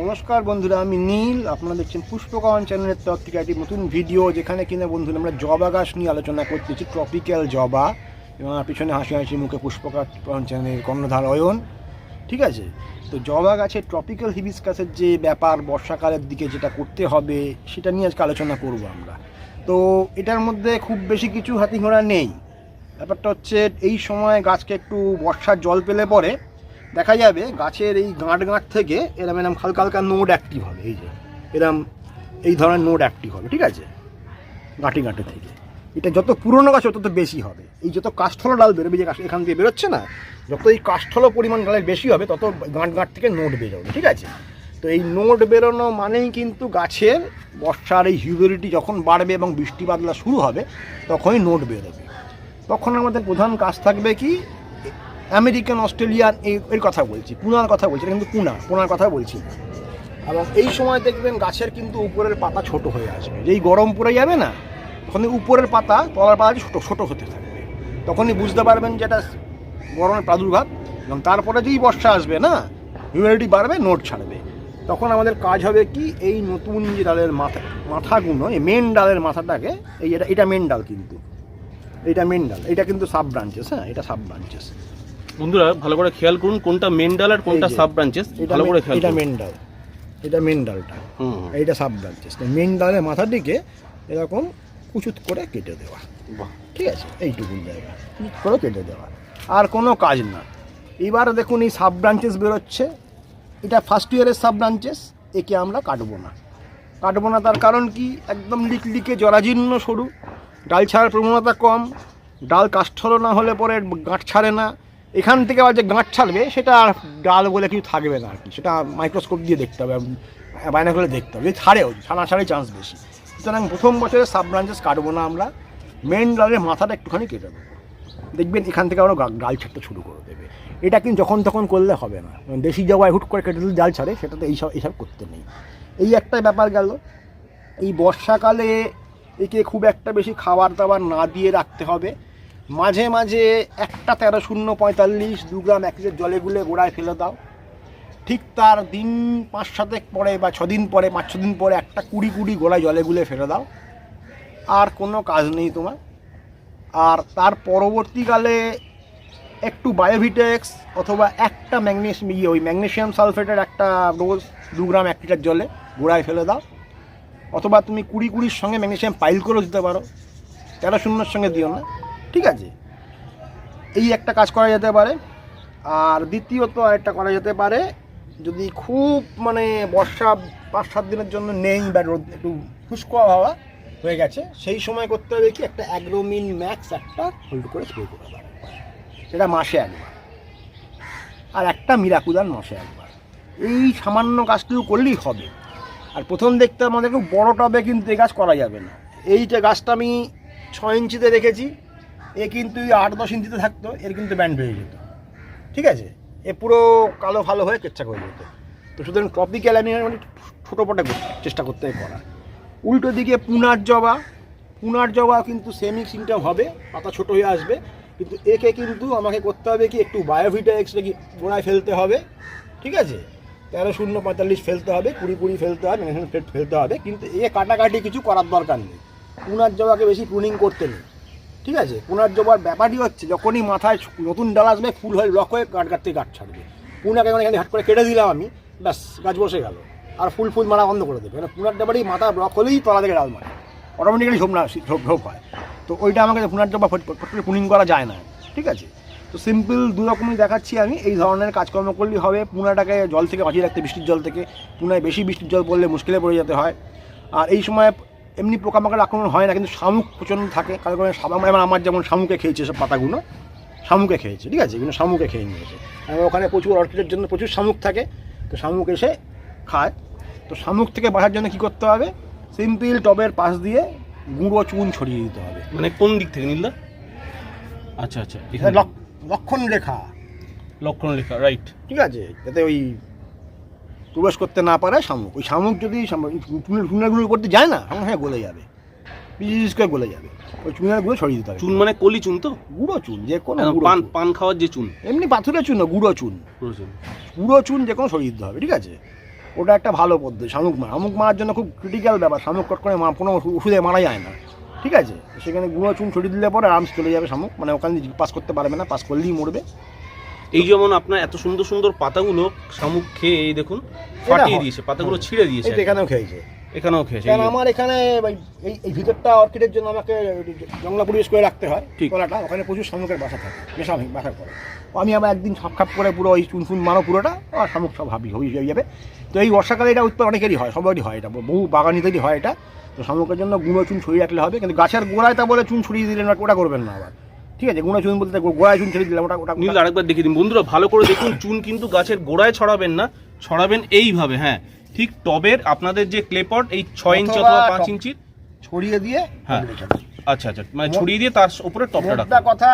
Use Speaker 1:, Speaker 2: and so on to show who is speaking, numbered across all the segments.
Speaker 1: নমস্কার বন্ধুরা, আমি নীল। আপনারা দেখছেন পুষ্পকাওয়ান চ্যানেলের তরফ থেকে একটি নতুন ভিডিও, যেখানে কিনা বন্ধুরা আমরা জবা গাছ নিয়ে আলোচনা করতেছি ট্রপিক্যাল জবা এবং আমার পিছনে হাসি হাসি মুখে পুষ্পকাওয়ান চ্যানেলের কর্ণধার অয়ন। ঠিক আছে? তো জবা গাছের ট্রপিক্যাল হিবিসকাসের যে ব্যাপার, বর্ষাকালের দিকে যেটা করতে হবে, সেটা নিয়ে আজকে আলোচনা করব আমরা। তো এটার মধ্যে খুব বেশি কিছু হাতি ঘোড়া নেই। ব্যাপারটা হচ্ছে, এই সময় গাছকে একটু বর্ষার জল পেলে পরে দেখা যাবে গাছের এই গাঁট গাঁট থেকে এরম এরম হালকা হালকা নোড অ্যাক্টিভ হবে, এই যে। এরম এই ধরনের নোড অ্যাক্টিভ হবে, ঠিক আছে? গাঁটি গাঁটে থেকে। এটা যত পুরনো গাছ তত বেশি হবে। এই যত কাষ্ঠল ডাল বেরোবে, যে এখান থেকে বেরোচ্ছে না, যত এই কাষ্ঠল পরিমাণ ডালের বেশি হবে, তত গাঁট গাঁট থেকে নোট বেরোবে, ঠিক আছে? তো এই নোট বেরোনো মানেই কিন্তু গাছের বর্ষার এই হিউমিডিটি যখন বাড়বে এবং বৃষ্টি বাদলা শুরু হবে, তখনই নোট বেরোবে। তখন আমাদের প্রধান কাজ থাকবে কি? আমেরিকান, অস্ট্রেলিয়ান, এই, এর কথা বলছি। পুনার কথা বলছি, এটা কিন্তু পুনা, পুনার কথা বলছি। এবং এই সময় দেখবেন গাছের কিন্তু উপরের পাতা ছোট হয়ে আসবে। যেই গরম পড়ে যাবে না তখন উপরের পাতা, তলার পাতা ছোটো ছোটো হতে থাকবে। তখনই বুঝতে পারবেন যে এটা গরমের প্রাদুর্ভাব, এবং তারপরে যেই বর্ষা আসবে না, হিউমিডিটি বাড়বে, নোট ছাড়বে। তখন আমাদের কাজ হবে কি, এই নতুন যে ডালের মাথা, মাথাগুলো, এই মেন ডালের মাথাটাকে, এই এটা এটা মেন ডাল কিন্তু। এটা মেন ডাল, এটা কিন্তু সাব ব্রাঞ্চেস হ্যাঁ এটা সাব ব্রাঞ্চেস
Speaker 2: বন্ধুরা ভালো করে খেয়াল করুন কোনটা মেন ডাল আর কোনটা সাব ব্রাঞ্চেস ভালো করে খেয়াল
Speaker 1: এটা মেন ডাল। এটা মেন ডালটা।
Speaker 2: হুম।
Speaker 1: এইটা সাব ব্রাঞ্চেস মেন ডালের মাথার দিকে এরকম কুচুত করে কেটে দেওয়া। ঠিক আছে? এইটুকুন জায়গা। কুচুত করে কেটে দেওয়া। আর কোনো কাজ না। এবার দেখুন এই সাব ব্রাঞ্চেস বেরোচ্ছে। এটা ফার্স্ট ইয়ারের সাব ব্রাঞ্চেস একে আমরা কাটবো না। কাটবো না তার কারণ কি? একদম লিক লিকে জরাজীর্ণ সরু। ডাল ছাড়ার প্রবণতা কম। ডাল কাষ্ঠল না হলে পরে গাঁট ছাড়ে না। এখান থেকে আবার যে গাঁট ছাড়বে, সেটা আর ডাল বলে কিছু থাকবে না আর কি। সেটা মাইক্রোস্কোপ দিয়ে দেখতে হবে বায়না করে দেখতে হবে। ছাড়েও ছাড়া ছাড়ে চান্স বেশি। সুতরাং প্রথম বছরে সাব ব্রাঞ্চেস কাটবো না আমরা মেন ডালের মাথাটা একটুখানি কেটে দেবো। দেখবেন এখান থেকে আমরা গা- ডাল ছাড়তে শুরু করে দেবে। এটা কিন্তু যখন তখন করলে হবে না। দেশি জবাই হুট করে কেটে দিলে ডাল ছাড়ে সেটাতে এইসব এইসব করতে নেই। এই একটা ব্যাপার গেল, এই বর্ষাকালে একে খুব একটা বেশি খাবার দাবার না দিয়ে রাখতে হবে। মাঝে মাঝে একটা তেরো শূন্য পঁয়তাল্লিশ, দু গ্রাম এক লিটার জলে গুলে গোড়ায় ফেলে দাও। ঠিক তার দিন পাঁচ সাতেক পরে বা ছদিন পরে, পাঁচ ছদিন পরে একটা কুড়ি কুড়ি গোড়ায় জলে গুলে ফেলে দাও। আর কোনো কাজ নেই তোমার। আর তার পরবর্তীকালে একটু বায়োভিটেক্স অথবা একটা ম্যাগনেশিয়াম ইয়ে ওই ম্যাগনেশিয়াম সালফেটের একটা ডোজ দু গ্রাম এক লিটার জলে গোড়ায় ফেলে দাও। অথবা তুমি কুড়ি কুড়ির সঙ্গে ম্যাগনেশিয়াম পাইল করেও দিতে পারো। তেরো শূন্যর সঙ্গে দিও না। ঠিক আছে? এই একটা কাজ করা যেতে পারে। আর দ্বিতীয়ত আরেকটা করা যেতে পারে, যদি খুব মানে বর্ষা পাঁচ সাত দিনের জন্য নেই বা রোদ একটু শুষ্ক আবহাওয়া হয়ে গেছে, সেই সময় করতে হবে কি একটা অ্যাগ্রোমিন ম্যাক্স একটা হোল্ড করে স্প্রে করে দেওয়া। এটা মাসে একবার। আর একটা মিরাকুদান মাসে একবার। এই সামান্য কাজটুকু করলেই হবে। আর প্রথম দেখতে আমাদেরকে বড় টবে কিন্তু এই গাছ করা যাবে না। এইটা গাছটা আমি ছয় ইঞ্চিতে রেখেছি। এ কিন্তু আট দশ ইঞ্চিতে থাকতো, এর কিন্তু ব্যান্ড হয়ে যেত। ঠিক আছে? এ পুরো কালো ভালো হয়ে কেচ্ছা করে যেত। তো সুতরাং টপিক্যাল আমি মানে ছোটো পটে চেষ্টা করতে করার। উল্টো দিকে পুনার জবা পুনার জবা কিন্তু সেমি সিমটম হবে, পাতা ছোট হয়ে আসবে। কিন্তু একে কিন্তু আমাকে করতে হবে কি, একটু বায়োভিটা এক্সরে কি গোড়ায় ফেলতে হবে। ঠিক আছে? তেরো শূন্য পঁয়তাল্লিশ ফেলতে হবে, কুড়ি কুড়ি ফেলতে হবে ফেলতে হবে। কিন্তু এ কাটাকাটি কিছু করার দরকার নেই। পুনার জবাকে বেশি প্রুনিং করতে নেই। ঠিক আছে? পুনার জবার ব্যাপারই হচ্ছে, যখনই মাথায় নতুন ডাল আসবে, ফুল হয়ে লক হয়ে গাছ থেকে গাছ ছাড়বে। পুনাকে যখন এখানে হাট করে কেটে দিলাম আমি, ব্যাস, গাছ বসে গেল। আর ফুল ফুল মারা বন্ধ করে দেবে। মানে পুনার জবারই মাথা ব্লক হলেই তলা থেকে ডাল মারে। অটোমেটিক্যালি ঝোপ না ঝোপ ঝোপ হয়। তো ওইটা আমাকে পুনার জবা পুনিং করা যায় না। ঠিক আছে? তো সিম্পল দু রকমই দেখাচ্ছি আমি। এই ধরনের কাজকর্ম করলেই হবে। পুনাটাকে জল থেকে বাঁচিয়ে রাখতে, বৃষ্টির জল থেকে। পুনায় বেশি বৃষ্টির জল পড়লে মুশকিলে পড়ে যেতে হয়। আর এই সময় এমনি পোকামাকড় আক্রমণ হয় না কিন্তু শামুক প্রচণ্ড থাকে। কারণ কারণে এবার আমার যেমন শামুকে খেয়েছে সব পাতাগুলো শামুকে খেয়েছে ঠিক আছে? কিন্তু শামুকে খেয়ে নিয়েছে। আর ওখানে প্রচুর অর্কিডের জন্য প্রচুর শামুক থাকে তো শামুক এসে খায়। তো শামুক থেকে বাঁচার জন্য কী করতে হবে? সিম্পল টবের পাশ দিয়ে গুঁড়ো চুন ছড়িয়ে দিতে হবে।
Speaker 2: মানে কোন দিক থেকে নীলদা? আচ্ছা আচ্ছা
Speaker 1: লক্ষণ রেখা
Speaker 2: লক্ষণ লেখা রাইট
Speaker 1: ঠিক আছে? যাতে ওই প্রবেশ করতে না পারে শামুক। ওই শামুক যদি চুনের চুনের করতে যায় না সঙ্গে সঙ্গে গলে যাবে। পিস করে গলে যাবে। ওই চুনের গুঁড়ো ছড়িয়ে দিতে হবে।
Speaker 2: চুন মানে কলি চুন তো?
Speaker 1: গুঁড়ো চুন যে কোনো
Speaker 2: পান পান খাওয়ার যে চুন।
Speaker 1: এমনি পাথরের চুন না গুঁড়ো চুন।
Speaker 2: পুরো চুন।
Speaker 1: গুঁড়ো চুন যে কোনো ছড়িয়ে দিতে হবে ঠিক আছে? ওটা একটা ভালো পদ্ধতি শামুক মারা শামুক মারার জন্য খুব ক্রিটিক্যাল ব্যাপার। শামুক কট করে কোনো ওষুধে মারা যায় না ঠিক আছে? সেখানে গুঁড়ো চুন ছড়িয়ে দিলে পরে আরামসে চলে যাবে শামুক। মানে ওখানে পাস করতে পারবে না পাস করলেই মরবে।
Speaker 2: এই যেমন আপনার এত সুন্দর সুন্দর পাতাগুলো শামুক খেয়ে এই দেখুন ফাটিয়ে দিয়েছে পাতাগুলো ছিঁড়ে দিয়েছে
Speaker 1: এখানেও খেয়েছে।
Speaker 2: এখানেও খেয়েছে
Speaker 1: কারণ আমার এখানে এই- এই ভিতরটা অর্কিডের জন্য আমাকে জঙ্গলা পরিবেশ করে রাখতে হয়
Speaker 2: ঠিক।
Speaker 1: তলাটা ওখানে প্রচুর শামুকের বাসা থাকে বেশা বাসার পরে আমি আবার একদিন সব খাপ করে পুরো ওই চুন ফুন মারো পুরোটা আর শামুক সব হাবি হয়ে হয়ে যাবে। তো এই বর্ষাকালে এটা উৎপাদন অনেকেরই হয় সবারই হয় এটা। বহু বাগানিদেরই হয় এটা। তো শামুকের জন্য গুঁড়ো চুন ছড়িয়ে রাখলে হবে কিন্তু গাছের গোড়ায় তা বলে চুন ছড়িয়ে দিলেন না, ওটা করবেন না আবার। ঠিক আছে গুঁড়ো চুন বলতে গোড়ায় চুন ছড়িয়ে দিলাম ওটা ওটা
Speaker 2: নীল আরেকবার দেখিয়ে দিন। বন্ধুরা ভালো করে দেখুন চুন কিন্তু গাছের গোড়ায় ছড়াবেন না ছড়াবেন এইভাবে হ্যাঁ। ঠিক টবের আপনাদের যে ক্লেপট এই ছয় ইঞ্চি
Speaker 1: অথবা
Speaker 2: পাঁচ। ইঞ্চির
Speaker 1: ছড়িয়ে দিয়ে
Speaker 2: হ্যাঁ। আচ্ছা আচ্ছা মানে ছড়িয়ে দিয়ে তার উপরে টপটা রাখুন।
Speaker 1: কথা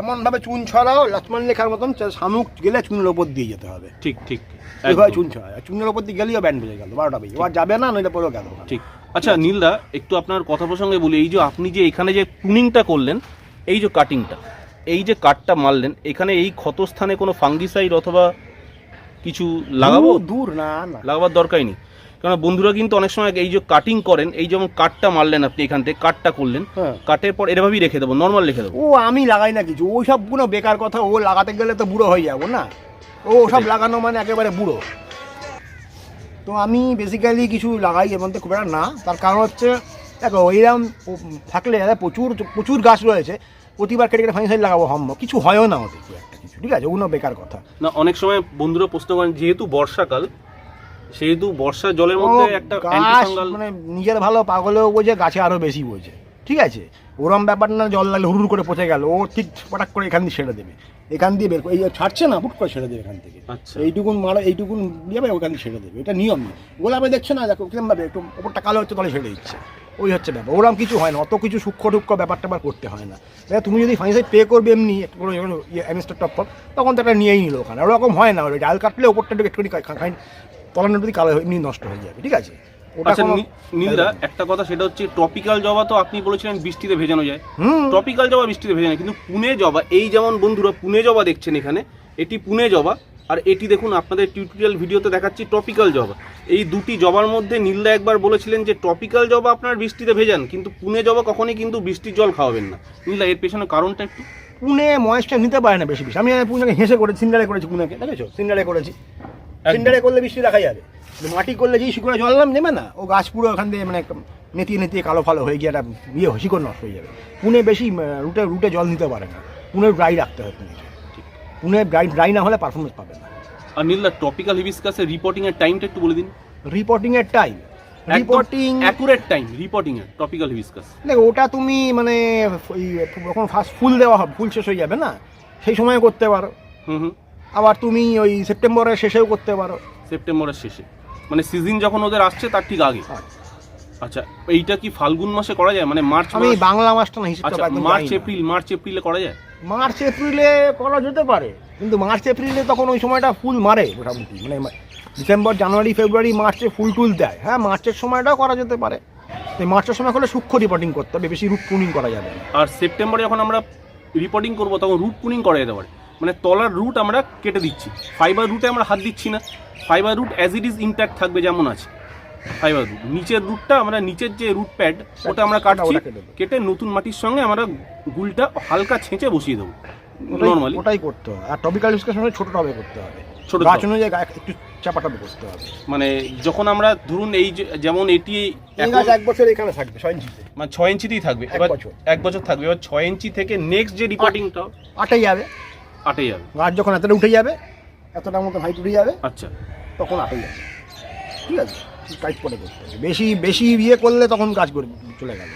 Speaker 1: এমন ভাবে চুন ছড়াও লক্ষ্মণ লেখার মতন শামুক গেলে চুনের ওপর দিয়ে যেতে হবে।
Speaker 2: ঠিক ঠিক
Speaker 1: এইভাবে চুন ছড়ায় আর চুনের ওপর দিয়ে গেলেও ব্যান্ড বেজে গেল বারোটা বেজে এবার যাবে না নইলে পরেও গেল।
Speaker 2: ঠিক। আচ্ছা নীলদা একটু আপনার কথা প্রসঙ্গে বলি এই যে আপনি যে এখানে যে টুনিংটা করলেন এই যে কাটিংটা এই যে কাটটা মারলেন এখানে এই ক্ষতস্থানে কোনো ফাঙ্গিসাইড অথবা কিছু লাগাবো?
Speaker 1: দূর, না না।
Speaker 2: লাগাবার দরকারই নেই। কারণ বন্ধুরা কিন্তু অনেক সময় এই যে কাটিং করেন এই যেমন কাটটা মারলেন আপনি এখান থেকে কাটটা করলেন
Speaker 1: হ্যাঁ।
Speaker 2: কাটের পর এরভাবেই রেখে দেবো নর্মাল রেখে দেবো।
Speaker 1: ও আমি লাগাই না কিছু। ওই সব কোনো বেকার কথা ও লাগাতে গেলে তো বুড়ো হয়ে যাব না? ও সব লাগানো মানে একেবারে বুড়ো। তো আমি বেসিক্যালি কিছু লাগাই এর তো খুব একটা না। তার কারণ হচ্ছে দেখো ওইরকম ও- থাকলে যারা প্রচুর প্রচুর গাছ রয়েছে প্রতিবার কেটে কেটে ফাইন লাগাবো সম্ভব। কিছু হয়ও না ওতে খুব একটা কিছু ঠিক আছে? ওগুলো বেকার কথা।
Speaker 2: না অনেক সময় বন্ধুরা প্রশ্ন করেন যেহেতু বর্ষাকাল সেহেতু বর্ষার জলের মধ্যে একটা
Speaker 1: গাছ মানে নিজের ভালো পাগলেও বোঝে গাছে আরও বেশি বোঝে। ঠিক আছে? ওরম ব্যাপার না জল লাগলে হুড়ুর করে পচে গেল ও ঠিক পটাক করে এখান দিয়ে ছেড়ে দেবে। এখান দিয়ে বের এই ছাড়ছে না বুট করে ছেড়ে দেবে এখান থেকে।
Speaker 2: আচ্ছা।
Speaker 1: এইটুকুন মারা এইটুকুন দিয়ে ওখান দিয়ে ছেড়ে দেবে। এটা নিয়ম নেই গোলাপে দেখছ না? দেখো কিরম ভাবে একটু ওপরটা কালো হচ্ছে তাহলে ছেড়ে দিচ্ছে। ওই হচ্ছে ব্যাপার। ওরম কিছু হয় না। অত কিছু সূক্ষ্ম টুক্ষ্ম ব্যাপার ট্যাপার করতে হয় না। এবার তুমি যদি ফাইনাল পে করবে এমনি এমএসটা টপ টপ তখন তো একটা নিয়েই নিল ওখানে। ওরকম হয় না। ওই ডাল কাটলে ওপরটা একটু একটুখানি খাই তলানোর প্রতি কালো এমনি নষ্ট হয়ে যাবে। ঠিক আছে?
Speaker 2: আচ্ছা নীলদা একটা কথা সেটা হচ্ছে টপিক্যাল জবা তো আপনি বলেছিলেন বৃষ্টিতে ভেজানো যায়।
Speaker 1: হুম।
Speaker 2: টপিক্যাল জবা বৃষ্টিতে ভেজানো কিন্তু পুনে জবা এই যেমন বন্ধুরা পুনে জবা দেখছেন এখানে এটি পুনে জবা। আর এটি দেখুন আপনাদের টিউটোরিয়াল ভিডিওতে দেখাচ্ছি টপিক্যাল জবা। এই দুটি জবার মধ্যে নীলদা একবার বলেছিলেন যে টপিক্যাল জবা আপনার বৃষ্টিতে ভেজান কিন্তু পুনে জবা কখনই কিন্তু বৃষ্টির জল খাওয়াবেন না। নীলদা এর পেছনে কারণটা একটু?
Speaker 1: পুনে ময়েসটা নিতে পারে না বেশি বেশি। আমি পুনেকে হেসে করেছি সিন্ডারে করেছি পুনেকে দেখেছ? সিন্ডারে করেছি। সিন্ডারে করলে বৃষ্টি দেখা যাবে। মাটি করলে যেই শিকড়ে জল নেবে না ও গাছ পুরো ওখান দিয়ে মানে একদম নেতিয়ে নেতিয়ে কালো ফালো হয়ে গিয়ে একটা ইয়ে শিকড় নষ্ট হয়ে যাবে। পুনে বেশি রুটে রুটে জল নিতে পারে না। পুনে ড্রাই রাখতে হয় পুনে পুনে ড্রাই ড্রাই না হলে পারফরমেন্স পাবে না।
Speaker 2: আর নীলদা টপিক্যাল হিবিসকাসের রিপোর্টিং এর টাইমটা একটু বলে দিন।
Speaker 1: রিপোর্টিং এর time reporting
Speaker 2: accurate time reporting এর টপিক্যাল হিবিসকাস
Speaker 1: দেখো ওটা তুমি মানে যখন ফার্স্ট ফুল দেওয়া হবে ফুল শেষ হয়ে যাবে না সেই সময় করতে পারো।
Speaker 2: হুম হুম।
Speaker 1: আবার তুমি ওই সেপ্টেম্বরের শেষেও করতে পারো।
Speaker 2: সেপ্টেম্বরের শেষে। মানে সিজন যখন ওদের আসছে তার ঠিক আগে। আচ্ছা। এইটা কি ফাল্গুন মাসে করা যায়? মানে মার্চ
Speaker 1: আমি বাংলা মাসটা না হিসেবটা
Speaker 2: আচ্ছা মার্চ এপ্রিল মার্চ এপ্রিলে করা যায়?
Speaker 1: মার্চ এপ্রিলে করা যেতে পারে কিন্তু মার্চ এপ্রিলে তখন ওই সময়টা ফুল মারে মোটামুটি। মানে ডিসেম্বর জানুয়ারি ফেব্রুয়ারি মার্চে ফুল টুল দেয়। হ্যাঁ মার্চের সময়টাও করা যেতে পারে। মার্চের সময় করলে সূক্ষ্ম রিপোর্টিং করতে হবে বেশি রুট পুনিং করা যাবে
Speaker 2: আর সেপ্টেম্বরে যখন আমরা রিপোর্টিং করব তখন রুট পুনিং করা যেতে পারে। মানে তলার রুট আমরা কেটে দিচ্ছি। ফাইবার রুটে আমরা হাত দিচ্ছি না। Fibre root as it is intact থাকবে যেমন আছে। ফাইবার রুট নিচের রুটটা আমরা নিচের যে রুট প্যাড ওটা আমরা কাটছি
Speaker 1: কেটে
Speaker 2: কেটে নতুন মাটির সঙ্গে আমরা গুলটা হালকা ছেঁচে বসিয়ে দেবো। নর্মালি
Speaker 1: ওটাই করতে হবে। আর টপিক্যাল ডিসকাশন ছোট টবে করতে হবে।
Speaker 2: ছোট
Speaker 1: গাছ অনুযায়ী একটু চাপা টবে করতে হবে।
Speaker 2: মানে যখন আমরা ধরুন এই যেমন এটি
Speaker 1: এক বছর এখানে থাকবে ছয় ইঞ্চিতে
Speaker 2: মানে ছয় ইঞ্চিতেই থাকবে।
Speaker 1: এক
Speaker 2: এবার
Speaker 1: বছর।
Speaker 2: এক বছর থাকবে। এবার ছয় ইঞ্চি থেকে নেক্সট যে রিপোর্টিংটা
Speaker 1: আটে যাবে।
Speaker 2: আটে যাবে।
Speaker 1: গাছ যখন এতটা উঠে যাবে এতটা মতো হাইট উঠে যাবে
Speaker 2: আচ্ছা।
Speaker 1: তখন আটে যাবে। ঠিক আছে? টাইট করে করতে হবে। বেশি বেশি ইয়ে করলে তখন গাছ করে চলে গেল।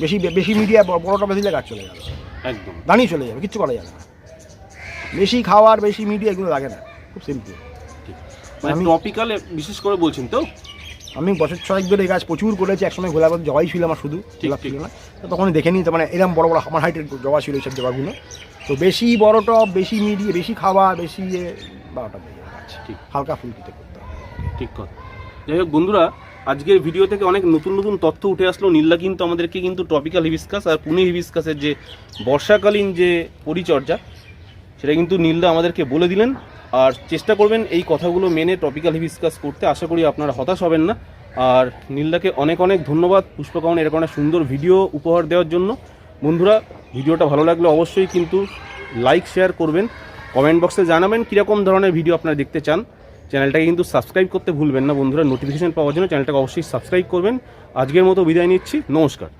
Speaker 1: বেশি বেশি মিডিয়া বড় টবে দিলে গাছ চলে গেল।
Speaker 2: একদম।
Speaker 1: দাঁড়িয়ে চলে যাবে কিচ্ছু করা যাবে না। বেশি খাওয়ার বেশি মিডিয়া এগুলো লাগে না। খুব সিম্পল
Speaker 2: মানে
Speaker 1: আমি-
Speaker 2: টপিক্যালে বিশেষ করে বলছেন তো?
Speaker 1: আমি বছর ছয়েক ধরে গাছ প্রচুর করেছি একসময় গোলাপ জবাই ছিল আমার শুধু
Speaker 2: ঠিক,
Speaker 1: গোলাপ ছিল না। তো তখন দেখে নিই তো মানে এরকম বড় বড় আমার হাইটের জবা ছিল এইসব জবাগুলো। তো বেশি বড় টব বেশি মিডিয়া বেশি খাবার বেশি ইয়ে বারোটা বেজে যাবে।
Speaker 2: ঠিক।
Speaker 1: হালকা ফুলকিতে করতে হবে।
Speaker 2: ঠিক কথা। যাই হোক বন্ধুরা আজকের ভিডিও থেকে অনেক নতুন নতুন তথ্য উঠে আসলো। নীল্লা কিন্তু আমাদেরকে কিন্তু টপিক্যাল হিবিসকাস আর পুনে হিবিসকাসের যে বর্ষাকালীন যে পরিচর্যা সেটা কিন্তু নীলদা আমাদেরকে বলে দিলেন। আর চেষ্টা করবেন এই কথাগুলো মেনে টপিক্যাল হিবিস্কাস করতে। আশা করি আপনারা হতাশ হবেন না। আর নীলদাকে অনেক অনেক ধন্যবাদ পুষ্পকামন। এরকম একটা সুন্দর ভিডিও উপহার দেওয়ার জন্য। বন্ধুরা ভিডিওটা ভালো লাগলে অবশ্যই কিন্তু লাইক শেয়ার করবেন। কমেন্ট বক্সে জানাবেন কীরকম ধরনের ভিডিও আপনারা দেখতে চান। চ্যানেলটাকে কিন্তু সাবস্ক্রাইব করতে ভুলবেন না বন্ধুরা। নোটিফিকেশান পাওয়ার জন্য চ্যানেলটাকে অবশ্যই সাবস্ক্রাইব করবেন। আজকের মতো বিদায় নিচ্ছি। নমস্কার।